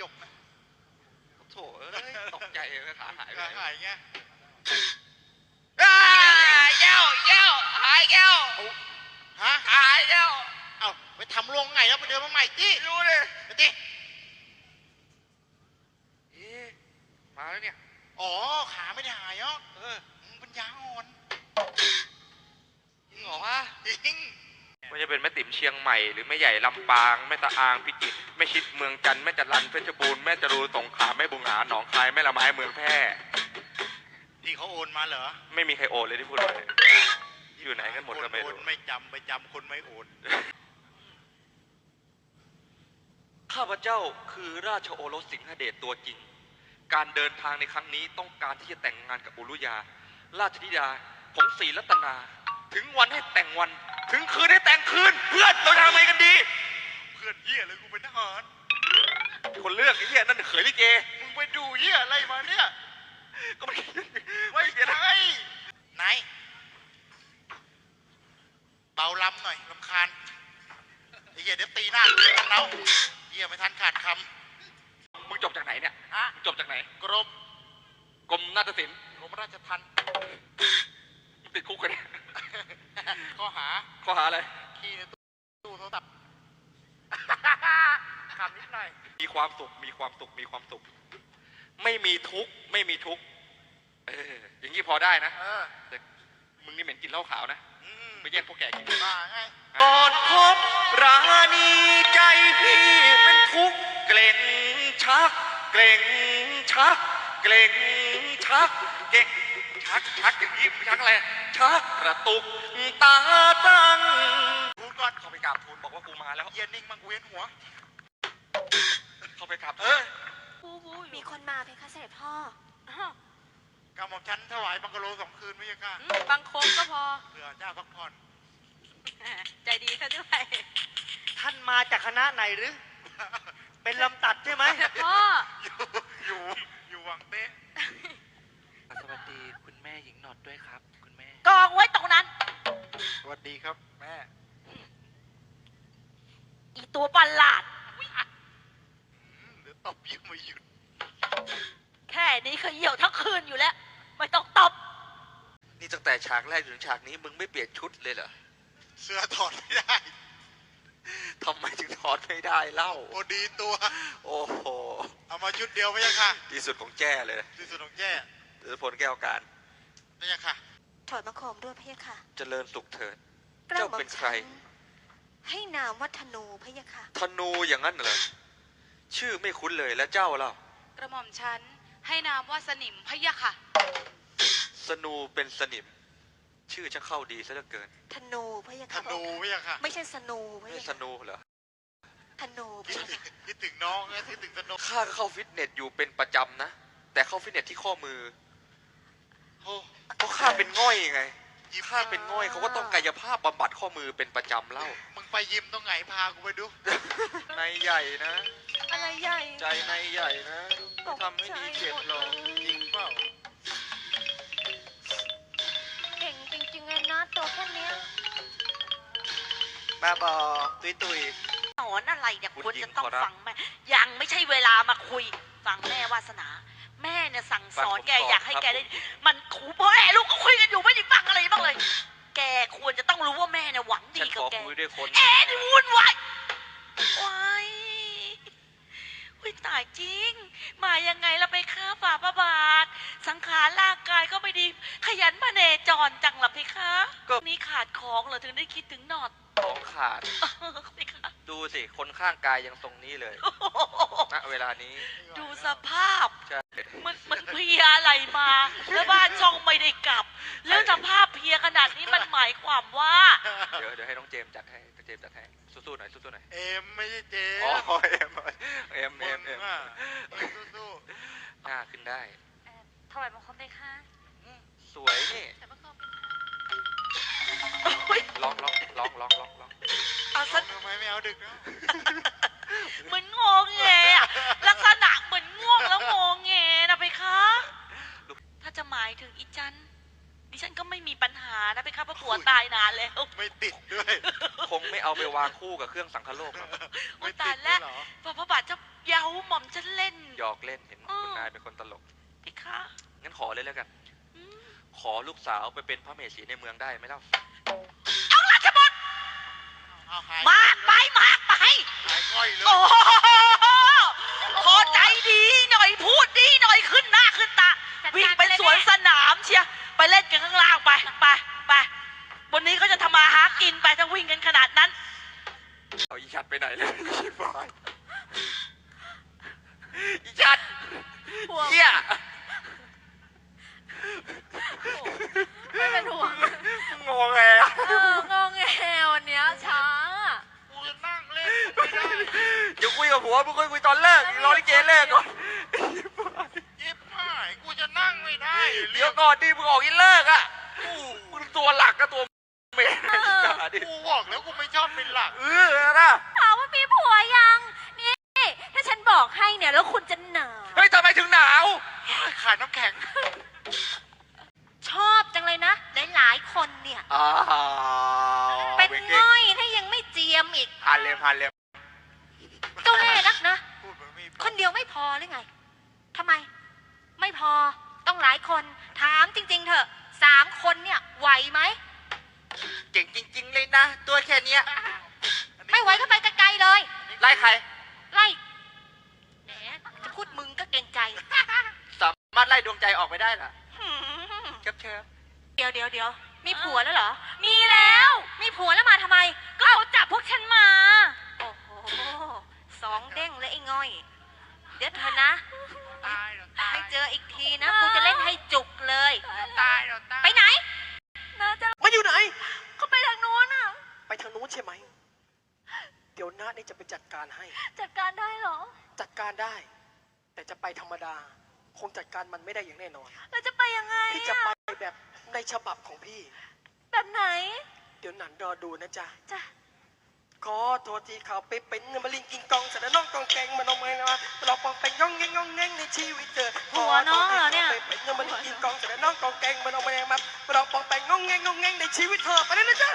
จกนะโถเอ้ยตกใจเลยขาหายไปขาไหนหายไงอ้าแก้วแก้วหายแก้วฮะหายแก้วเอาไปทำโรงไงแล้วไปเดินมาใหม่ที่รู้เลยไปดิเอ๊ะมาแล้วเนี่ย อ๋อ ขาไม่ได้หายอะเออมึงปัญญาอ่อนจริงเหรอวะจริง ไม่จะเป็นแม่ติ๋มเชียงใหม่หรือแม่ใหญ่ลำปางแม่ตะอางพิจิตรแม่ชิดเมืองจันทร์แม่จันรันเพชรบูรณ์แม่จรูนสงขลาแม่บุงหาหนองคายแม่ละไม้เมืองแพร่ที่เขาโอนมาเหรอไม่มีใครโอนเลยที่พูดมาเนี่ยอยู่ไหนกันหมดก็ไม่คนรู้โอนไม่จำไปจำคนไม่โอนข้าพเจ้าคือราชโอรสสิงหเดชตัวจริง การเดินทางในครั้งนี้ต้องการที่จะแต่งงานกับอุรุยา ราชธิดาของศรีรัตนา ถึงวันให้แต่งวัน ถึงคืนให้แต่งคืน เพื่อนเราจะทำไงกันดี เพื่อนเหี้ยเลยกูเป็นทหาร คนเลือกไอ้เหี้ยนั่นเขยลิเก มึงไปดูเหี้ยอะไรมาเนี่ย ก็ไม่ไม่ใช่ไหนเบาลำหน่อยลำคาญไอ้เหี้ยเดี๋ยวตีหน้าดูกันเราเหี้ยไม่ทันขาดคมึงจบจากไหนเนี่ยำฮะมึงจบจากไหน กรมกรมนาฏศิลป์กรมราชทัณฑ์ มึงติดคุกกันเนี่ย ข้อหา ข้ อหาอะไรขี้ในตู้โทรศัพท์คำนิดหน่อย มีความสุข มีความสุข มีความสุข ไม่มีทุกข์ ไม่มีทุกข์ เออ อย่างนี้พอได้นะ เออ แต่มึงนี่เหม็นกินเหล้าขาวนะ อืมไปแย่งพวกแกกิน มาไง ก่อนพบราณีใจพี่เป็นทุกข์เกร็งชัก เกร็งชัก เกร็งชัก เก่ง ชักชักอย่างนี้ชักอะไรชักกระตุกตาตั้งพูดก่อนเข้าไปกราบทูลบอกว่ากูมาแล้วเหี้ย็นนิ่งมังเวียนหัว เข้าไปกราบเออมีคนมาเพคะเสด็จพ่ออ้าวกำหม่อมฉันถวายบังกะโลสองคืนไม่ใช่ค่ะอืมบางคมก็พอเพื่อเจ้าพักผ่อนใจดีซะด้วยท่านมาจากคณะไหนหรือ เป็นลำตัดใช่ไหมพ่ออยู่อยู่อยู่วังเต๊ะ สวัสดีคุณแม่ หญิงหนอดด้วยครับ คุณแม่ กองไว้ตรงนั้น สวัสดีครับแม่ อีตัวประหลาดอืมเดี๋ยวตบยิ้มไม่หยุด แค่นี้เคยเหี่ยวทั้งคืนอยู่แล้ว ไม่ต้องตบ นี่ตั้งแต่ฉากแรกถึงฉากนี้มึงไม่เปลี่ยนชุดเลยเหรอเสื้อถอดไม่ได้ทำไมถึงถอดไม่ได้เล่าพอดีตัว โอ้โห เอามาชุดเดียวไม่ใช่ค่ะ ที่สุดของแจ้เลยที่สุดของแย่ หรือผลแก้วการ ไม่ใช่ค่ะ ถอดบังคมด้วยพะยะค่ะ เจริญสุขเถิดกล้าเจ้าหม่อเป็มนใคฉัรนให้นามวัฒนูพะยะค่ะ ธนูอย่างนั้นเหรอ ชื่อไม่คุ้นเลยแล้วเจ้าเล่ากระหม่อมฉันให้นามว่าสนิมพะยะค่ะ สนูเป็นสนิม ชื่อช่างเข้าดีซะเหลือเกิน ธนูพะยะธค่ะนูไม่ใช่ค่ะไม่ใช่สนูพะไม่ยะสค่ะนูเหรอ ธนูคิดพะถึยะงค่ะคิดถึงน้องนะคิดถึงธนูข้าก็เข้าฟิตเนสอยู่เป็นประจำนะ แต่เข้าฟิตเนสที่ข้อมือโอ้ เพราะข้าเป็นง่อยไงข้าเป็นง่อยเขาก็ต้องกายภาพบำบัดข้อมือเป็นประจำเล่า มึงไปยิมตรงไหนพากูไปดู ในใหญ่นะ อะไรใหญ่ใจในใหญ่นะไม่ทำให้ดีเจ็บหรอกจริงเปล่าเก่งจริงๆเลยนะตัวแค่เนี้ยบ้าบอตุยตุยสอนอะไรเนี่ยคุณควรหญิจะงต้องขอรับฟังแม่ยังไม่ใช่เวลามาคุย ฟังแม่วาสนาแม่ เนี่ยสั่งสอนฟังผมแกก่อนอยากให้ครับแกได้ มันคูพ่อแม่ลูกก็คุยกันอยู่ไม่ได้ฟังอะไรบ้างเลย แกควรจะต้องรู้ว่าแม่เนี่ยหวังดีฉันกัขบอแก คุยด้วยคนเอ๊ะนี่วุ่นวายว้ายอุ้ยตายจริง มายังไงล่ะไปฆ่าฝ่าพระบาท สังขารร่างกายก็ไม่ดี ขยันมาเนจรจังล่ะเพคะก็นี่ขาดของเหรอถึงได้คิดถึงหนอดของขาดเพคะดูสิ คนข้างกายยังทรงนี้เลย ณ เวลานี้ ดูสภาพ ใช่มันมัน เพลียอะไรมา แล้วบ้านช่องไม่ได้กลับ แล้วสภาพเพลียขนาดนี้มันหมายความว่า เดี๋ยวเดี๋ยวให้น้องเจมส์จัดให้เจมส์จัดให้สู้ๆหน่อยสู้ๆหน่อยเอ็มไม่ใช่เจอ๋อมส์เอ็มเอ็มเอ็มเอ็มมึงอะเอ็มสู้หน้าขึ้นได้ถวายบังคมเลยค่ะสวยนี่แต่บังคมลองลองลองลองลองลองเอาๆสักทำไมไม่เอาดึกนะเหมือนงงแงอะลักษณะเหมือนง่วงแล้วงงแงนะไปคะ ถ้าจะห มายถึงอีจันดิฉันก็ไม่มีปัญหานะไปครับเพราะผัวตายนานแล้วไม่ติดด้วยคงไม่เอาไปวางคู่กับเครื่องสังคโลกหรอกโอ้ไม่ยติตายดด้แล้ววยเหรอพระพระบาทจะเย้าหม่อมฉันเล่น หยอกเล่นเห็นอืมคุณนายเป็นคนตลกไปคะงั้นขอเลยแล้วกันอืมขอลูกสาวไปเป็นพระเมสีในเมืองได้ไหมเล่าเอาราชบุตรเอาหายมากไปมากไปหายง่อยเลยโอ้โหพอใจดีหน่อยพูดดีหน่อยขึ้นหน้าขึ้นตาจัดการวิ่งไปไปเลยสวนแม่สนามเชีย กับผัวมึงคุยคุยตอนเลิกรอลิเกเลิกก่อนยิบหายกูจะนั่งไม่ได้เดี๋ยวก่อนดิมึงออกอีเลิกอะมึงตัวหลักกับตัวเมย์อย่าดิกูบอกแล้วกูไม่ชอบเป็นหลัก เออนะถามว่ามีผัวยังนี่ถ้าฉันบอกให้เนี่ยแล้วคุณจะหนาวเฮ้ยทำไมถึงหนาวขายน้ำแข็ง ชอบจังเลยนะหลายๆคนเนี่ยอ้าวเป็นก่งง่อยถ้ายังไม่เจียมอีกฮันเลมฮันเลม เจ้าเล่ห์นักนะ พูดมันไม่ คนเดียวไม่พอหรือไง ทำไม ไม่พอ ต้องหลายคน ถามจริง ๆ เถอะ สามคนเนี่ย ไหวไหม เก่งจริง ๆ เลยนะ ตัวแค่เนี้ยไม่ไหวก็ไปไกลๆเลย ไล่ใคร ไล่แหมจะพูดมึงก็เกรงใจสามารถไล่ดวงใจออกไปได้เหรอหืมเชิบเชิบเดี๋ยวเดี๋ยวเดี๋ยวมีผัวแล้วเหรอ มีแล้ว มีผัวแล้วมาทำไม ก็เขาจับพวกฉันมา โอ้โห สองเด้งเลยไอ้ง่อย เดี๋ยวเธอนะ ตายเดี๋ยวตาย ไม่เจออีกทีนะ กูจะเล่นให้จุกเลย ตายเดี๋ยวตาย ไปไหน มาอยู่ไหน ก็ไปทางโน้นอะ ไปทางนู้นใช่ไหม เดี๋ยวน้านี่จะไปจัดการให้ จัดการได้เหรอ จัดการได้ แต่จะไปธรรมดา คงจัดการมันไม่ได้อย่างแน่นอน เราจะไปยังไงพี่จะไปแบบในฉบับของพี่ แบบไหนเดี๋ยวหนันรอดูนะจ๊ะ จ้ะขอโทษทีเขาไปเป็นมาลิงกิงกองแต่น้องกองแกงมันเอามามาเราปองเป็นย่องแงงย่องแงงในชีวิตเธอหัวน้องเหรอเนี่ยขโทษทีขาไปเป็นมาลิงกิงกองแต่น้องกองแกงมันเอามามาเราปองเป็นย่องแงงย่องแงงในชีวิตเธอไปเลยนะจ๊ะ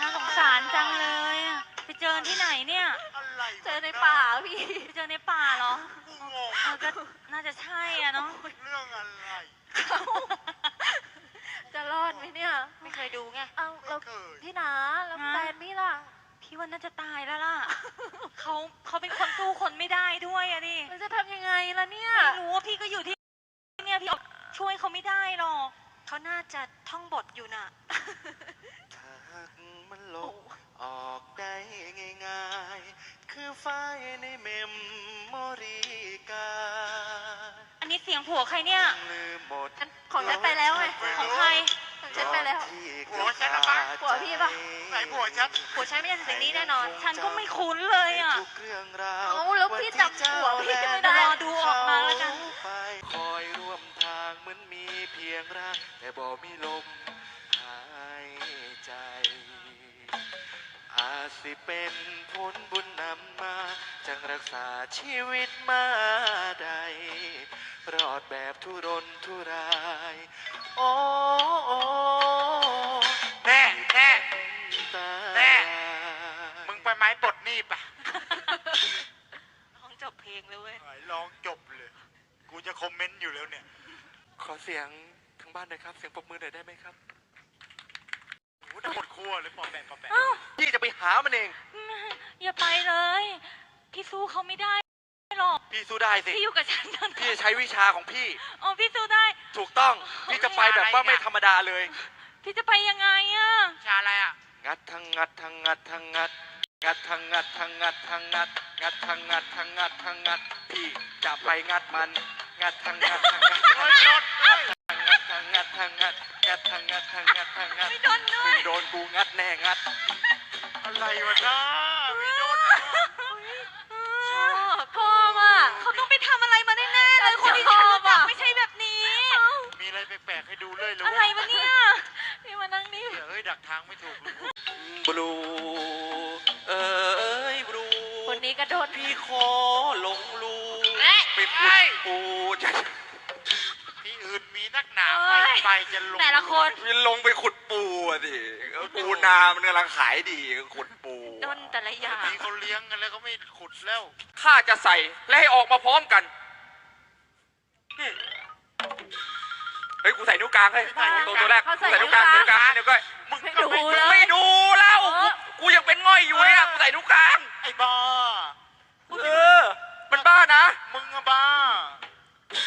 น่าสงสารจังเลยอะไปเจอที่ไหนเนี่ยอะไร เจอในป่าพี่ไปเจอในป่าเหรอกูงงเออก็น่าจะใช่อะเนาะเรื่องอะไรจะรอดไหมเนี่ย ไม่เคยดูไง เอาไม่เราเคยพี่หนาแล้วฮะ แฟนพี่ล่ะพี่ว่าน่าจะตายแล้วล่ะเขาเขาเป็นคนสู้คนไม่ได้ด้วยอะดิเราจะทำยังไงล่ะเนี่ย ไม่รู้ว่าพี่ก็อยู่ที่เนี่ยพี่ช่วยเขาไม่ได้หรอกเขาน่าจะท่องบทอยู่น่ะ ถ้าหากมันลบออกได้ง่ายๆคือ ไฟล์ในเมมโมรีกาอันนี้เสียงผัวใครเนี่ย ลืมหมดฉันของฉันไปแล้วไง ของใครของฉันไปแล้วผัวฉันนะปะผัวพี่ปะ ไหนผัวฉัน ผัวฉันไม่ใช่สิ่งนี้แน่นอน ฉันก็ไม่คุ้นเลยอะทุกเรื่องราวเอาแล้วพี่จำผัวพี่ไม่ได้เดี๋ยวรอดูออกมาแล้วกันไปคอยร่วมทางเหมือนมีเพียงร่างแต่บ่มีลม อาจสิเป็นผลบุญนำมา จังรักษาชีวิตมาได้รอดแบบทุรนทุราย โอ้โอ้แน่แน่ตาแน่ มึงไปไม้ปลดหนี่ปะห้องจบเพลงเลยเว้ยไหนลองจบเลย กูจะคอมเมนต์อยู่แล้วเนี่ย ขอเสียงทางบ้านหน่อยครับ เสียงปรบมือหน่อยได้ไหมครับโอ้โหหมดครัวเลยปอแปะปอแปะอ้าวพี่จะไปหามันเอง อย่าไปเลย พี่สู้เขาไม่ได้หรอก พี่สู้ได้สิ พี่อยู่กับฉันตอนพี่จะใช้วิชาของพี่ อ๋อพี่สู้ได้ ถูกต้อง พี่จะไปแบบว่าไม่ธรรมดาเลย พี่จะไปยังไงอะชาอะไรอะ งัดทั้งงัดทั้งงัดทั้งงัด งัดทั้งงัดทั้งงัดทั้งงัด งัดทั้งงัดทั้งงัดทั้งงัด พี่จะไปงัดมัน งัดทั้งงัดทั้งงัด เฮ้ยโดนเฮ้ยงัดทั้ งงัดทั้งงัดงัดทั้งงัดทั้งงัดทั้งงัดไม่โดนด้วยไม่โดนกูงัดแน่งัด อะไรวะน้าไม่โดนชอบชอบอะเขาต้องไปทำอะไรมาแน่ๆเลยคนที่ฉันรู้จักไม่ใช่แบบนี้ มีอะไรแปลกๆให้ดูเลยหรืออะไรว่าวะเนี่ยพี่มานั่งนี่ เฮ้ยดักทางไม่ถูกเลยบลูเอ้ยบลูคนนี้กระโดด พี่ขอหลงลูเอ๊ะ ไปขุดปูจะอื่ นมีนักหนาเอ้ไม่ยไปจะลงแต่ละคน มันลงไปขุดปูอะดิปูนามันกำลังขายดีก็ขุดปูดนแต่ละอย่างมีเขาเลี้ยงกันแล้วก็ไม่ขุดแล้วข้าจะใส่และให้ออกมาพร้อมกันอืมเฮ้ยกูใส่นิ้วกลางเฮ้ยตัวตัวแรกเขากูใส่ใส่นิ้วกลางนิ้นิ้ววกกลาลางงนิ้วก้อยมึงไม่ก็ดูไม่เลยไม่ดูแล้วเอกูอกูยังเป็นง่อยอยู่เนี่ยเออกูใส่นิ้วกลางไอ้บ้าเออมันบ้านะมึงอะบ้า